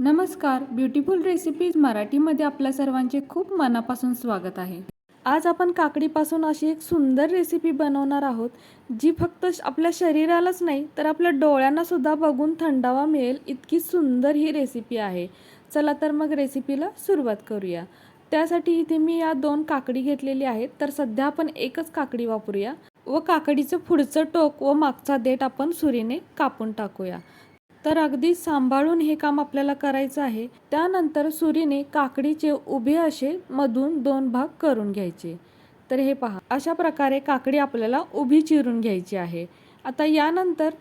नमस्कार beautiful recipes मराठीमध्ये आपल्या सर्वांचे खूप मनापासून स्वागत आहे. आज आपण काकडीपासून अशी एक सुंदर रेसिपी बनवणार आहोत जी फक्त आपल्या शरीरालाच नाही तर आपल्या डोळ्यांनासुद्धा बघून थंडावा मिळेल इतकी सुंदर ही रेसिपी आहे. चला तर मग रेसिपीला सुरुवात करूया. त्यासाठी इथे मी या दोन काकडी घेतलेली आहेत तर सध्या आपण एकच काकडी वापरूया व काकडीचं पुढचं टोक व मागचा देठ आपण सुरीने कापून टाकूया. तर अगदी सांभाळून हे काम आपल्याला करायचं आहे. त्यानंतर सुरीने काकडीचे उभे असे मधून दोन भाग करून घ्यायचे. तर हे पहा अशा प्रकारे काकडी आपल्याला उभी चिरून घ्यायची आहे. आता यानंतर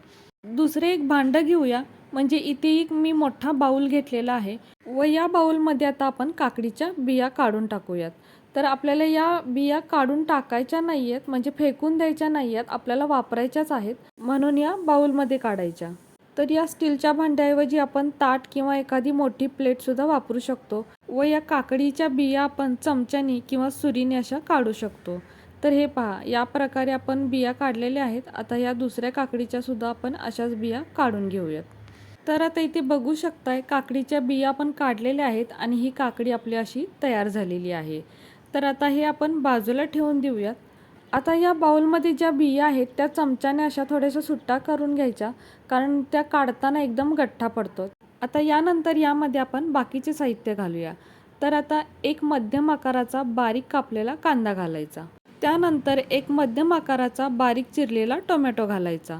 दुसरे एक भांडं घेऊया. म्हणजे इथे एक मी मोठा बाऊल घेतलेला आहे व या बाऊलमध्ये आता आपण काकडीच्या बिया काढून टाकूयात. तर आपल्याला या बिया काढून टाकायच्या नाही आहेत म्हणजे फेकून द्यायच्या नाही आहेत आपल्याला वापरायच्याच आहेत म्हणून या बाऊलमध्ये काढायच्या. तर या स्टीलच्या भांड्याऐवजी आपण ताट किंवा एखादी मोठी प्लेटसुद्धा वापरू शकतो व या काकडीच्या बिया आपण चमच्याने किंवा सुरीने अशा काढू शकतो. तर हे पहा या प्रकारे आपण बिया काढलेल्या आहेत. आता या दुसऱ्या काकडीच्या सुद्धा आपण अशाच बिया काढून घेऊयात. तर आता इथे बघू शकताय काकडीच्या बिया आपण काढलेल्या आहेत आणि ही काकडी आपली अशी तयार झालेली आहे. तर आता हे आपण बाजूला ठेवून देऊयात. आता या बाउलमध्ये ज्या बिया आहेत त्या चमच्याने अशा थोड्याशा सुट्टा करून घ्यायच्या कारण त्या काढताना एकदम गठ्ठा पडतो. आता यानंतर यामध्ये आपण बाकीचे साहित्य घालूया. तर आता एक मध्यम आकाराचा बारीक कापलेला कांदा घालायचा. त्यानंतर एक मध्यम आकाराचा बारीक चिरलेला टोमॅटो घालायचा.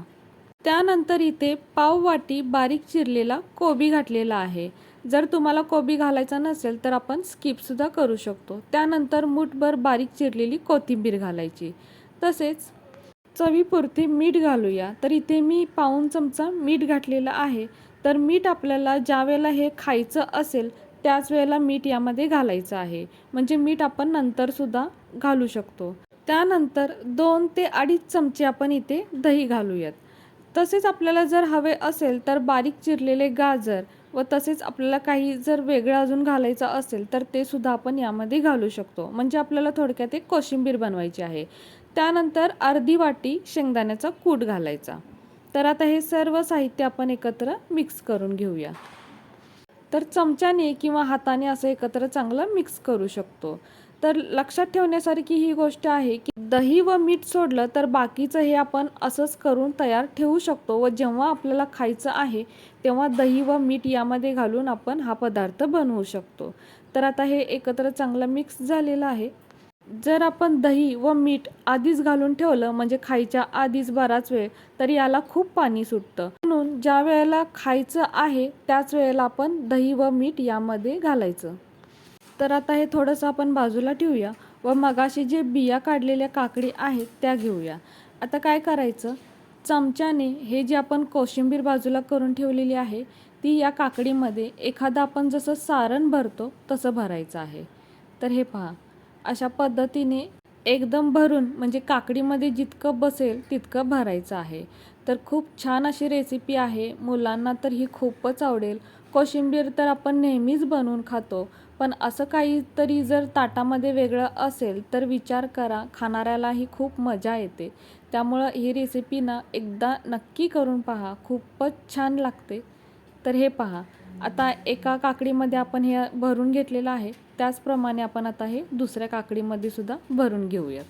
त्यानंतर इथे पाव वाटी बारीक चिरलेला कोबी घातलेला आहे. जर तुम्हाला कोबी घालायचा नसेल तर आपण स्किपसुद्धा करू शकतो. त्यानंतर मूठभर बारीक चिरलेली कोथिंबीर घालायची. तसेच चवीपुरते मीठ घालूया. तर इथे मी पाऊन चमचा मीठ घातलेलं आहे. तर मीठ आपल्याला ज्या वेळेला हे खायचं असेल त्याच वेळेला मीठ यामध्ये घालायचं आहे. म्हणजे मीठ आपण नंतरसुद्धा घालू शकतो. त्यानंतर दोन ते अडीच चमचे आपण इथे दही घालूयात. तसेच आपल्याला जर हवे असेल तर बारीक चिरलेले गाजर व तसेच आपल्याला काही जर वेगळं अजून घालायचं असेल तर ते सुद्धा आपण यामध्ये घालू शकतो. म्हणजे आपल्याला थोडक्यात एक कोशिंबीर बनवायची आहे. त्यानंतर अर्धी वाटी शेंगदाण्याचा कूट घालायचा. तर आता हे सर्व साहित्य आपण एकत्र मिक्स करून घेऊया. तर चमच्याने किंवा हाताने असं एकत्र चांगलं मिक्स करू शकतो. तर लक्षात ठेवण्यासारखी ही गोष्ट आहे की दही व मीठ सोडलं तर बाकीचं हे आपण असंच करून तयार ठेवू शकतो व जेव्हा आपल्याला खायचं आहे तेव्हा दही व मीठ यामध्ये घालून आपण हा पदार्थ बनवू शकतो. तर आता हे एकत्र चांगलं मिक्स झालेलं आहे. जर आपण दही व मीठ आधीच घालून ठेवलं म्हणजे खायच्या आधीच बराच वेळ तर याला खूप पाणी सुटतं. म्हणून ज्या वेळेला खायचं आहे त्याच वेळेला आपण दही व मीठ यामध्ये घालायचं. तर आता हे थोडंसं आपण बाजूला ठेवूया व मगाशी जे बिया काढलेल्या काकडी आहेत त्या घेऊया. आता काय करायचं? चमच्याने हे जे आपण कोशिंबीर बाजूला करून ठेवलेली आहे ती या काकडीमध्ये एखादं आपण जसं सारण भरतो तसं भरायचं आहे. तर हे पहा अशा पद्धतीने एकदम भरून म्हणजे काकडीमध्ये जितकं बसेल तितकं भरायचं आहे. तर खूप छान अशी रेसिपी आहे. मुलांना तर ही खूपच आवडेल. कोशिंबीर तर आपण नेहमीच बनवून खातो पण असं काहीतरी जर ताटामध्ये वेगळं असेल तर विचार करा खाणाऱ्यालाही खूप मजा येते. त्यामुळं ही रेसिपी ना एकदा नक्की करून पहा खूपच छान लागते. तर हे पहा आता एका काकडीमध्ये आपण हे भरून घेतलेलं आहे त्याचप्रमाणे आपण आता हे दुसऱ्या काकडीमध्ये सुद्धा भरून घेऊयात.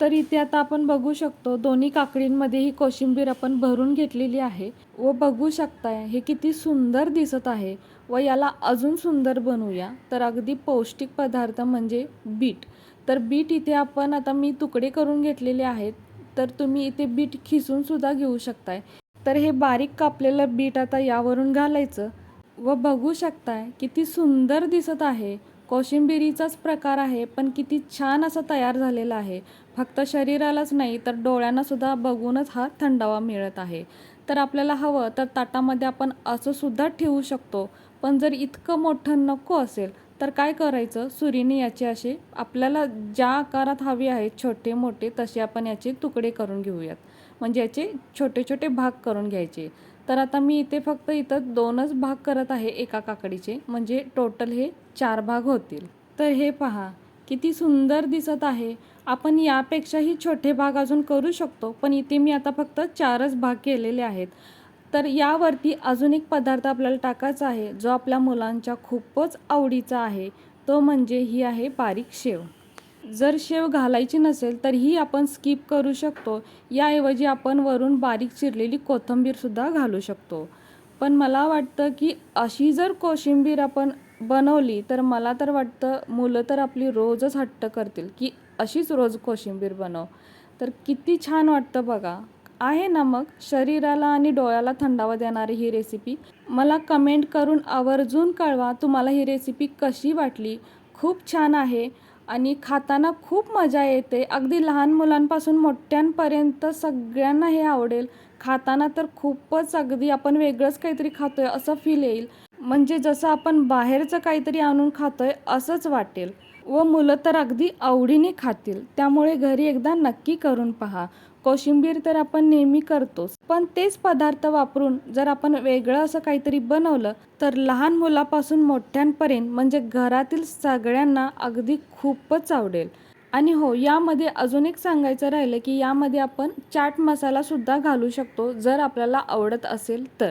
तर इथे आता आपण बघू शकतो दोन्ही काकडींमध्ये ही कोशिंबीर आपण भरून घेतलेली आहे. व बघू शकताय हे किती सुंदर दिसत आहे. व याला अजून सुंदर बनवूया. तर अगदी पौष्टिक पदार्थ म्हणजे बीट. तर बीट इथे आपण आता मी तुकडे करून घेतलेले आहेत. तर तुम्ही इथे बीट खिसूनसुद्धा घेऊ शकताय. तर हे बारीक कापलेलं बीट आता यावरून घालायचं. व बघू शकताय किती सुंदर दिसत आहे. कोशिंबिरीचाच प्रकार आहे पण किती छान असं तयार झालेला आहे. फक्त शरीरालाच नाही तर डोळ्यांनासुद्धा बघूनच हा थंडावा मिळत आहे. तर आपल्याला हवं तर ताटामध्ये आपण असं सुद्धा ठेवू शकतो पण जर इतकं मोठं नको असेल तर काय करायचं? सुरीने याचे असे आपल्याला ज्या आकारात हवी आहेत छोटे मोठे तसे आपण याचे तुकडे करून घेऊयात. म्हणजे याचे छोटे छोटे भाग करून घ्यायचे. तर आता मी इथे फक्त इथं दोनच भाग करत आहे एका काकडीचे. म्हणजे टोटल हे चार भाग होतील. तर हे पहा किती सुंदर दिसत आहे. आपण यापेक्षाही छोटे भाग अजून करू शकतो पण इथे मी आता फक्त चारच भाग केलेले आहेत. तर यावरती अजून एक पदार्थ आपल्याला टाकायचा आहे जो आपल्या मुलांच्या खूपच आवडीचा आहे. तो म्हणजे ही आहे बारीक शेव. जर शेव घालायची नसेल तर ही आपण स्किप करू शकतो. याऐवजी आपण वरून बारीक चिरलेली कोथिंबीरसुद्धा घालू शकतो. पण मला वाटतं की अशी जर कोशिंबीर आपण बनवली तर मला तर वाटतं मुलं तर आपली रोजच हट्ट करतील की अशीच रोज कोशिंबीर बनव. तर किती छान वाटतं बघा. आहे ना मग शरीराला आणि डोळ्याला थंडावा देणारी ही रेसिपी मला कमेंट करून आवर्जून कळवा तुम्हाला ही रेसिपी कशी वाटली. खूप छान आहे. आणि खाताना खूप मजा येते. अगदी लहान मुलांपासून मोठ्यांपर्यंत सगळ्यांना हे आवडेल. खाताना तर खूपच अगदी आपण वेगळंच काहीतरी खातोय असं फील येईल. म्हणजे जसं आपण बाहेरचं काहीतरी आणून खातोय असंच वाटेल. व मुलं तर अगदी आवडीने खातील. त्यामुळे घरी एकदा नक्की करून पहा. कोशिंबीर तर आपण नेहमी करतोच. पण तेच पदार्थ वापरून जर आपण वेगळं असं काहीतरी बनवलं तर लहान मुलापासून मोठ्यांपर्यंत म्हणजे घरातील सगळ्यांना अगदी खूपच आवडेल. आणि हो यामध्ये अजून एक सांगायचं राहिलं की यामध्ये आपण चाट मसालासुद्धा घालू शकतो जर आपल्याला आवडत असेल तर.